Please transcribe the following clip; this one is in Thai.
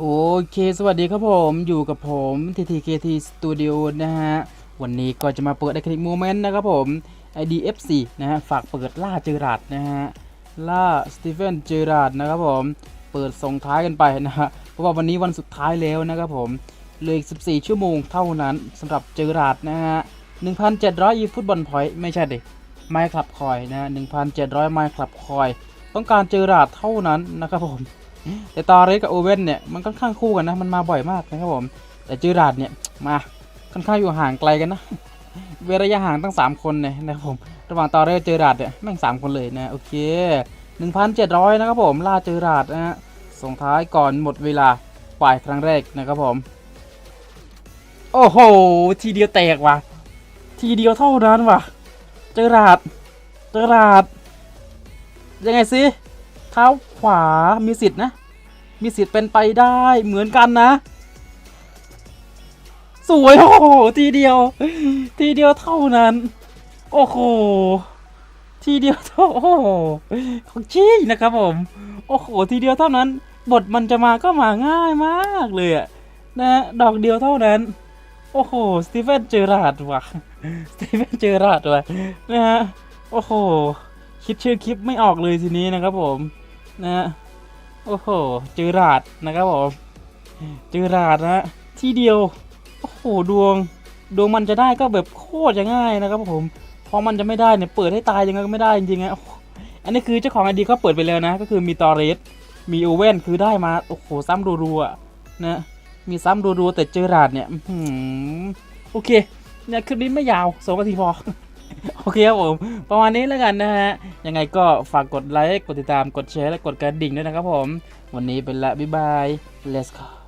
โอเค สวัสดีครับผม อยู่กับผม TTKT Studio นะฮะ วันนี้ก็จะมาเปิด i c o n i c Moment นะครับผม IDFC นะฮะ ฝากเปิดล่าเจอราร์ดนะฮะ ล่าสตีเฟนเจอราร์ดนะครับผม เปิดส่งท้ายกันไปนะฮะ เพราะว่าวันนี้วันสุดท้ายแล้วนะครับผม เหลืออีก 14 ชั่วโมงเท่านั้นสำหรับเจอราร์ดนะฮะ 1,700 อีฟุตบอลพอยต์ไม่ใช่ดิไมค์คลับคอยนะฮะ1,700 ไมค์คลับคอย ต้องการเจอราร์ดเท่านั้นนะครับผม แต่ตอเรสกับโอเว่นเนี่ยมันค่อนข้างคู่กันนะมันมาบ่อยมากนะครับผม แต่เจอราดเนี่ยมาค่อนข้างอยู่ห่างไกลกันนะเวระยะห่างตั้ง 3 คนเนี่ยนะครับผมระหว่างตอเรสเจอราดเนี่ยแม่งสามคนเลยนะโอเค 1,700 นะครับผมล่าเจอราดนะฮะส่งท้ายก่อนหมดเวลาป่ายครั้งแรกนะครับผมโอ้โห ทีเดียวแตกว่ะ ทีเดียวเท่านั้นว่ะ เจอราด เจอราด ยังไงสิ ท้าขวามีสิทธิ์นะ มีสิทธิ์เป็นไปได้เหมือนกันนะ สวยโอ้โหทีเดียว ทีเดียวเท่านั้น โอ้โหทีเดียวเท่าโอ้โหของชี้นะครับผม โอ้โหทีเดียวเท่านั้น บทมันจะมาก็มาง่ายมากเลยอะนะดอกเดียวเท่านั้น โอ้โหสตีเฟนเจอราดว่ะสตีเฟนเจอราดว่ะนะฮะโอ้โหคิดชื่อคลิปไม่ออกเลยทีนี้นะครับผม นะฮะโอ้โหเจอราดนะครับผมเจอราดนะฮะทีเดียวโอ้โหดวง ดวงมันจะได้ก็แบบโคตรจะง่ายนะครับผมพอมันจะไม่ได้เนี่ยเปิดให้ตายยังไงก็ไม่ได้จริงๆนะอันนี้คือเจ้าของไอดีเขาเปิดไปแล้วนะ ก็คือมีตอเรสมีโอเว่นคือได้มาโอ้โหซ้ำรัวๆอะนะมีซ้ำรัวๆแต่เจอราดเนี่ยอืโอเคเนี่ยคลิปนี้ไม่ยาวสองนาทีพอโอเคครับผมประมาณนี้แล้วกันนะฮะ ยังไงก็ฝากกดไลค์ กดติดตาม กดแชร์ และกดกระดิ่งด้วยนะครับผม วันนี้เป็นละ บ๊ายบาย let's go